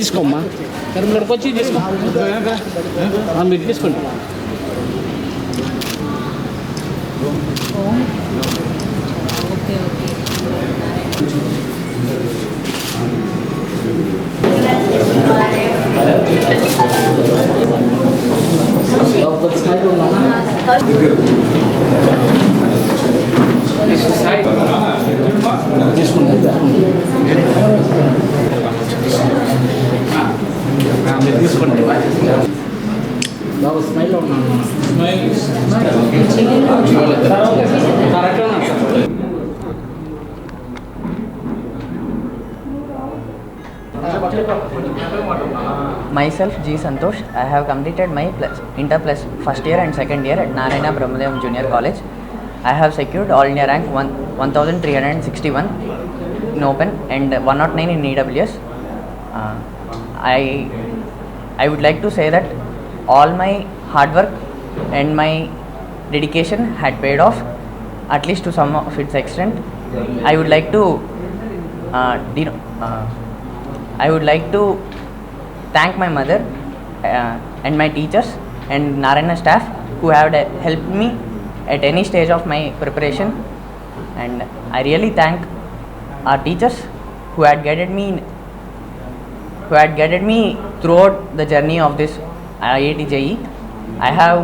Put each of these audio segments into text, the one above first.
తీసుకోమ్మా. కరీంనగర్కి వచ్చి తీసుకో. మీరు తీసుకోండి మీరు తీసుకోండి బాబు స్మైల్లో ఉన్నాను కరెక్ట్గా ఉన్నాను sir Myself G Santosh. I have completed my plus, inter plus first year and second year at Narayana Brahmadevam Junior College. I have secured all India rank one, 1361 in Open and 109 in EWS. Uh, I I would like to say that all my hard work and my dedication had paid off at least to some of its extent. I would like to uh, de- uh, I would like to thank my mother uh, and my teachers and Narayana staff who have helped me at any stage of my preparation and I really thank our teachers who had guided me who had guided me throughout the journey of this IIT JE. I have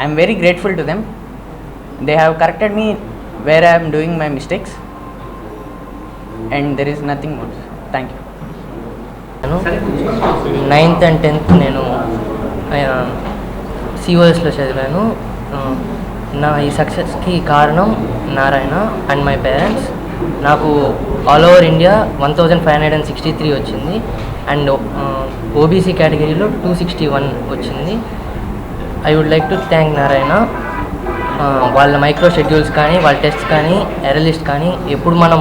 I'm very grateful to them they have corrected me where I'm doing my mistakes and there is nothing more thank you నేను ninth and tenth నేను సిఓఎస్లో చదివాను. నా ఈ సక్సెస్కి కారణం Narayana and my parents. నాకు all over India one thousand five hundred and sixty three వచ్చింది. అండ్ ఓబీసీ కేటగిరీలో టూ సిక్స్టీ వన్ వచ్చింది. I would like to thank Narayana వాళ్ళ మైక్రో షెడ్యూల్స్ కానీ వాళ్ళ టెస్ట్ కానీ ఎరలిస్ట్ కానీ ఎప్పుడు మనం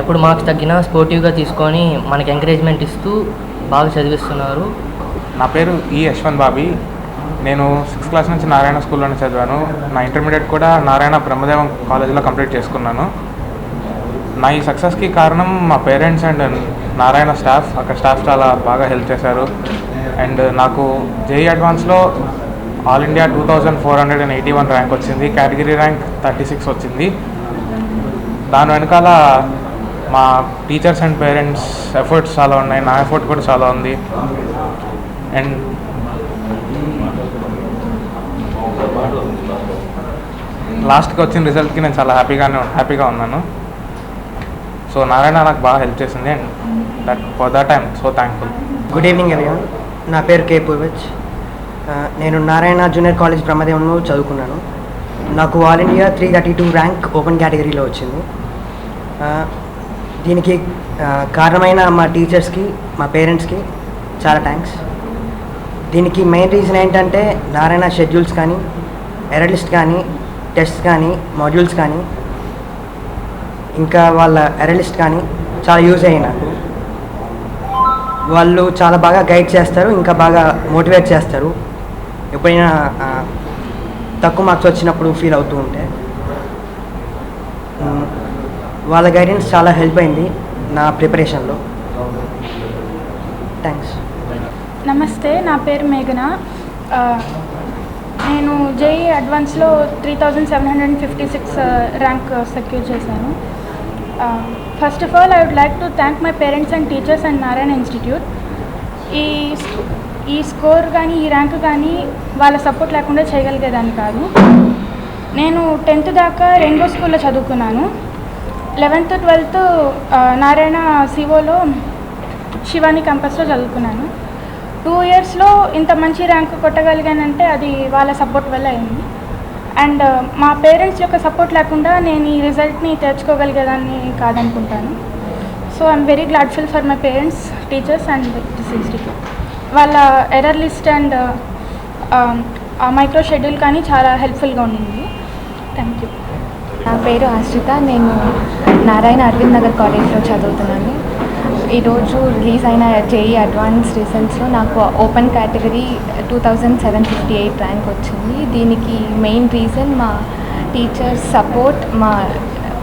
ఎప్పుడు మార్క్స్ తగ్గినా స్పోర్టివ్గా తీసుకొని మనకి ఎంకరేజ్మెంట్ ఇస్తూ బాగా చదివిస్తున్నారు. నా పేరు ఈ యశ్వంత్ బాబీ. నేను సిక్స్త్ క్లాస్ నుంచి నారాయణ స్కూల్లోనే చదివాను. నా ఇంటర్మీడియట్ కూడా నారాయణ బ్రహ్మదేవం కాలేజీలో కంప్లీట్ చేసుకున్నాను. నా ఈ సక్సెస్కి కారణం మా పేరెంట్స్ అండ్ నారాయణ స్టాఫ్ అక్కడ స్టాఫ్ చాలా బాగా హెల్ప్ చేశారు. అండ్ నాకు JEE అడ్వాన్స్లో all India two thousand four hundred and eighty one rank వచ్చింది. కేటగిరీ ర్యాంక్ థర్టీ సిక్స్ వచ్చింది. దాని వెనకాల మా టీచర్స్ అండ్ పేరెంట్స్ ఎఫర్ట్స్ చాలా ఉన్నాయి. నా ఎఫర్ట్ కూడా చాలా ఉంది. అండ్ లాస్ట్కి వచ్చిన రిజల్ట్కి నేను చాలా హ్యాపీగానే హ్యాపీగా ఉన్నాను. సో నారాయణ నాకు బాగా హెల్ప్ చేసింది and that for that I'm so thankful. Good evening everyone నా పేరు కే పూర్వజ్. నేను నారాయణ జూనియర్ కాలేజ్ బ్రహ్మదేవంలో చదువుకున్నాను. నాకు all India three thirty two rank open కేటగిరీలో వచ్చింది. దీనికి కారణమైన మా టీచర్స్కి మా పేరెంట్స్కి చాలా థ్యాంక్స్ దీనికి మెయిన్ రీజన్ ఏంటంటే నారాయణ షెడ్యూల్స్ కానీ ఎరలిస్ట్ కానీ టెస్ట్ కానీ మాడ్యూల్స్ కానీ ఇంకా వాళ్ళ ఎరలిస్ట్ కానీ చాలా యూజ్ అయ్యాయి నాకు వాళ్ళు చాలా బాగా గైడ్ చేస్తారు ఇంకా బాగా మోటివేట్ చేస్తారు. ఎప్పుడైనా తక్కువ మార్క్స్ వచ్చినప్పుడు ఫీల్ అవుతూ ఉంటే. వాళ్ళ గైడెన్స్ చాలా హెల్ప్ అయింది నా ప్రిపరేషన్లో. థ్యాంక్స్. నమస్తే నా పేరు మేఘన. నేను JEE అడ్వాన్స్లో three thousand seven hundred fifty six rank secure చేశాను. First of all I would like to thank my parents and teachers and Narayana institute. ఈ ఈ స్కోర్ కానీ ఈ ర్యాంక్ కానీ వాళ్ళ సపోర్ట్ లేకుండా చేయగలిగేదాన్ని కాదు. నేను టెన్త్ దాకా రెయిన్బో స్కూల్లో చదువుకున్నాను. లెవెన్త్ ట్వెల్త్ నారాయణ సివోలో శివాని క్యాంపస్లో చదువుకున్నాను. టూ ఇయర్స్లో ఇంత మంచి ర్యాంక్ కొట్టగలిగానంటే అది వాళ్ళ సపోర్ట్ వల్ల అయింది. అండ్ మా పేరెంట్స్ యొక్క సపోర్ట్ లేకుండా నేను ఈ రిజల్ట్ని తెచ్చుకోగలిగేదాన్ని కాదనుకుంటాను. So I'm very gladful for my parents teachers and this institute వాళ్ళ error list and micro schedule కానీ చాలా హెల్ప్ఫుల్గా ఉండింది థ్యాంక్ యూ నా పేరు ఆశ్రిత. నేను నారాయణ అరవింద్ నగర్ కాలేజ్లో చదువుతున్నాను. ఈరోజు రిలీజ్ అయిన జేఈ అడ్వాన్స్ రిజల్ట్స్లో నాకు open category two thousand seven fifty eight rank వచ్చింది. దీనికి మెయిన్ రీజన్ మా టీచర్స్ సపోర్ట్ మా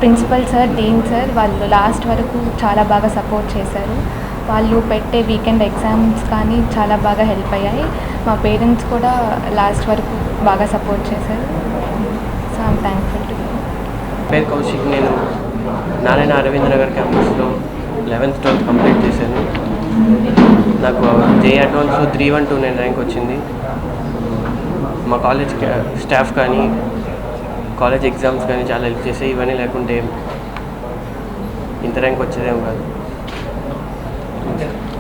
ప్రిన్సిపల్ సార్ డీన్ సార్ వాళ్ళు లాస్ట్ వరకు చాలా బాగా సపోర్ట్ చేశారు. వాళ్ళు పెట్టే వీకెండ్ ఎగ్జామ్స్ కానీ చాలా బాగా హెల్ప్ అయ్యాయి. మా పేరెంట్స్ కూడా లాస్ట్ వరకు బాగా సపోర్ట్ చేశారు. సో ఐమ్ థ్యాంక్ఫుల్ టు పేరు కౌశిక్ నేను నారాయణ అరవింద్ నగర్ క్యాంపస్లో లెవెన్త్ ట్వెల్త్ కంప్లీట్ చేశాను. నాకు J అడ్వాన్స్లో three one two nine rank వచ్చింది. మా కాలేజ్ స్టాఫ్ కానీ కాలేజ్ ఎగ్జామ్స్ కానీ చాలా హెల్ప్ చేసాయి ఇవన్నీ లేకుంటే ఇంత ర్యాంక్ వచ్చేదేం కాదు.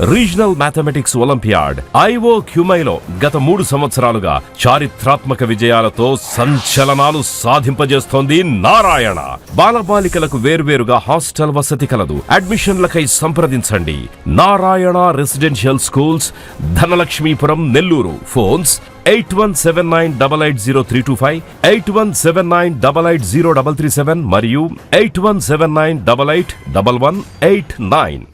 regional mathematics olympiad ఐఓ క్యూమైలో గత మూడు సంవత్సరాలుగా చారిత్రాత్మక విజయాలతో సంచలనాలు సాధింపజేస్తోంది నారాయణ. బాలబాలికలకు వేర్వేరుగా హాస్టల్ వసతి కలదు. అడ్మిషన్లకై సంప్రదించండి. Narayana residential schools Dhanalakshmipuram Nellore. Phones eight one seven nine double eight zero three two five eight one seven nine double eight zero double three seven మరియు eight one seven nine double eight double one eight nine.